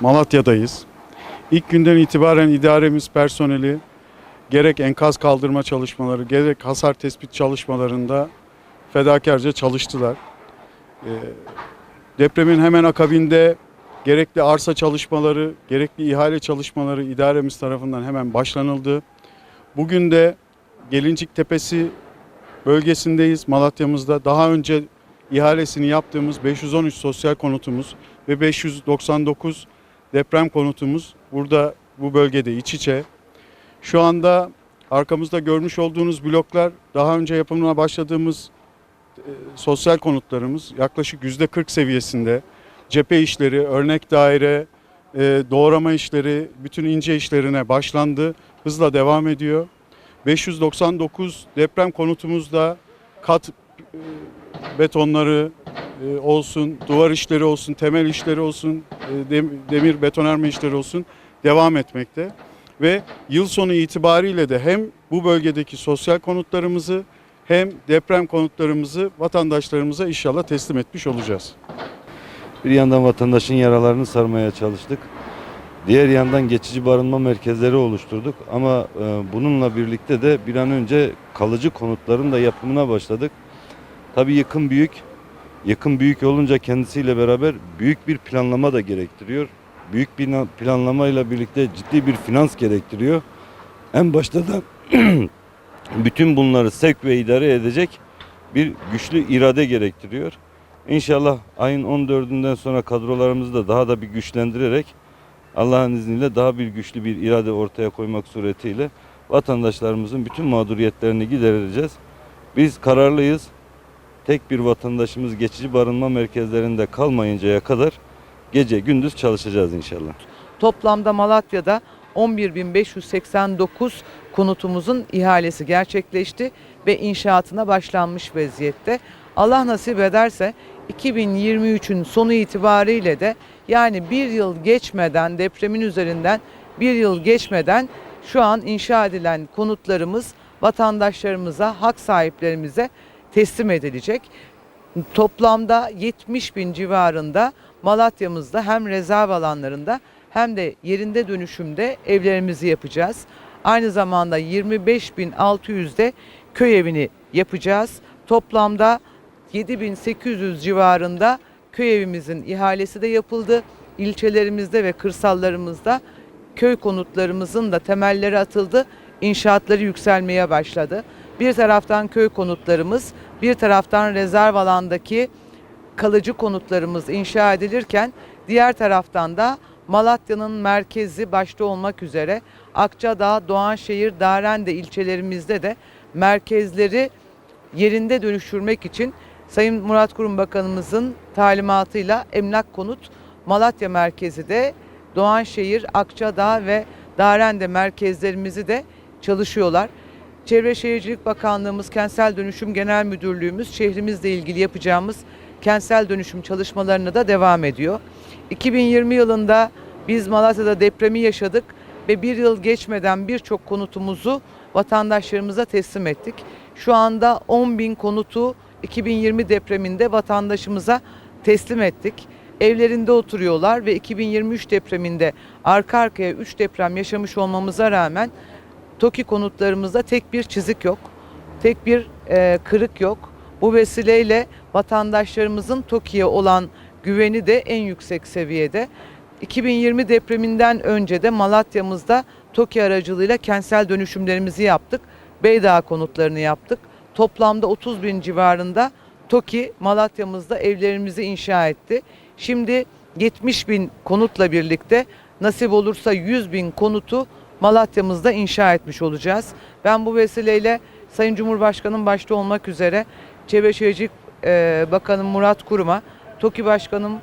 Malatya'dayız. İlk günden itibaren idaremiz personeli gerek enkaz kaldırma çalışmaları gerek hasar tespit çalışmalarında fedakarca çalıştılar. Ee, depremin hemen akabinde gerekli arsa çalışmaları, gerekli ihale çalışmaları idaremiz tarafından hemen başlanıldı. Bugün de Gelincik Tepesi bölgesindeyiz Malatya'mızda. Daha önce ihalesini yaptığımız 513 sosyal konutumuz ve 599 deprem konutumuz burada bu bölgede iç içe. Şu anda arkamızda görmüş olduğunuz bloklar daha önce yapımına başladığımız e, sosyal konutlarımız yaklaşık %40 seviyesinde. Cephe işleri, örnek daire, e, doğrama işleri, bütün ince işlerine başlandı. Hızla devam ediyor. 599 deprem konutumuzda kat e, betonları e, olsun, duvar işleri olsun, temel işleri olsun, e, dem- demir betonarme işleri olsun devam etmekte. Ve yıl sonu itibariyle de hem bu bölgedeki sosyal konutlarımızı hem deprem konutlarımızı vatandaşlarımıza inşallah teslim etmiş olacağız. Bir yandan vatandaşın yaralarını sarmaya çalıştık. Diğer yandan geçici barınma merkezleri oluşturduk ama e, bununla birlikte de bir an önce kalıcı konutların da yapımına başladık. Tabii yıkım büyük. Yıkım büyük olunca kendisiyle beraber büyük bir planlama da gerektiriyor. Büyük bir planlamayla birlikte ciddi bir finans gerektiriyor. En başta da bütün bunları sevk ve idare edecek bir güçlü irade gerektiriyor. İnşallah ayın 14'ünden sonra kadrolarımızı da daha da bir güçlendirerek Allah'ın izniyle daha bir güçlü bir irade ortaya koymak suretiyle vatandaşlarımızın bütün mağduriyetlerini gidereceğiz. Biz kararlıyız. Tek bir vatandaşımız geçici barınma merkezlerinde kalmayıncaya kadar gece gündüz çalışacağız inşallah. Toplamda Malatya'da 11.589 konutumuzun ihalesi gerçekleşti ve inşaatına başlanmış vaziyette. Allah nasip ederse 2023'ün sonu itibariyle de yani bir yıl geçmeden depremin üzerinden bir yıl geçmeden şu an inşa edilen konutlarımız vatandaşlarımıza, hak sahiplerimize teslim edilecek. Toplamda 70 bin civarında Malatya'mızda hem rezerv alanlarında hem de yerinde dönüşümde evlerimizi yapacağız. Aynı zamanda 25.600'de köy evini yapacağız. Toplamda 7800 civarında köy evimizin ihalesi de yapıldı. İlçelerimizde ve kırsallarımızda köy konutlarımızın da temelleri atıldı. İnşaatları yükselmeye başladı. Bir taraftan köy konutlarımız, bir taraftan rezerv alandaki kalıcı konutlarımız inşa edilirken diğer taraftan da Malatya'nın merkezi başta olmak üzere Akçadağ, Doğanşehir, Darende ilçelerimizde de merkezleri yerinde dönüştürmek için Sayın Murat Kurum Bakanımızın talimatıyla Emlak Konut Malatya merkezi de Doğanşehir, Akçadağ ve Darende merkezlerimizi de çalışıyorlar. Çevre Şehircilik Bakanlığımız, Kentsel Dönüşüm Genel Müdürlüğümüz şehrimizle ilgili yapacağımız kentsel dönüşüm çalışmalarına da devam ediyor. 2020 yılında biz Malatya'da depremi yaşadık ve bir yıl geçmeden birçok konutumuzu vatandaşlarımıza teslim ettik. Şu anda 10 bin konutu 2020 depreminde vatandaşımıza teslim ettik. Evlerinde oturuyorlar ve 2023 depreminde arka arkaya 3 deprem yaşamış olmamıza rağmen TOKİ konutlarımızda tek bir çizik yok. Tek bir e, kırık yok. Bu vesileyle vatandaşlarımızın TOKİ'ye olan güveni de en yüksek seviyede. 2020 depreminden önce de Malatya'mızda TOKİ aracılığıyla kentsel dönüşümlerimizi yaptık. Beydağ konutlarını yaptık. Toplamda 30 bin civarında TOKİ Malatya'mızda evlerimizi inşa etti. Şimdi 70 bin konutla birlikte nasip olursa 100 bin konutu Malatya'mızda inşa etmiş olacağız. Ben bu vesileyle Sayın Cumhurbaşkanım başta olmak üzere Çevre Şehircilik e, Bakanım Murat Kurum'a, TOKİ Başkanım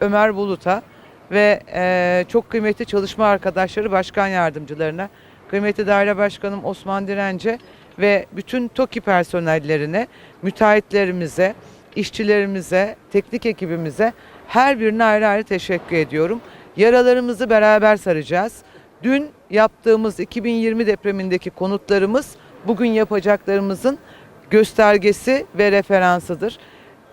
Ömer Bulut'a ve e, çok kıymetli çalışma arkadaşları başkan yardımcılarına, kıymetli daire başkanım Osman Dirence ve bütün TOKİ personellerine, müteahhitlerimize, işçilerimize, teknik ekibimize her birine ayrı ayrı teşekkür ediyorum. Yaralarımızı beraber saracağız. Dün yaptığımız 2020 depremindeki konutlarımız bugün yapacaklarımızın göstergesi ve referansıdır.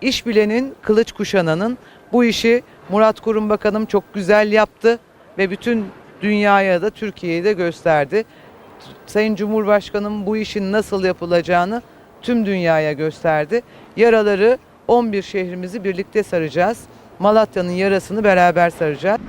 İş bilenin, kılıç kuşananın bu işi Murat Kurum Bakanım çok güzel yaptı ve bütün dünyaya da Türkiye'ye de gösterdi. Sayın Cumhurbaşkanım bu işin nasıl yapılacağını tüm dünyaya gösterdi. Yaraları 11 şehrimizi birlikte saracağız. Malatya'nın yarasını beraber saracağız.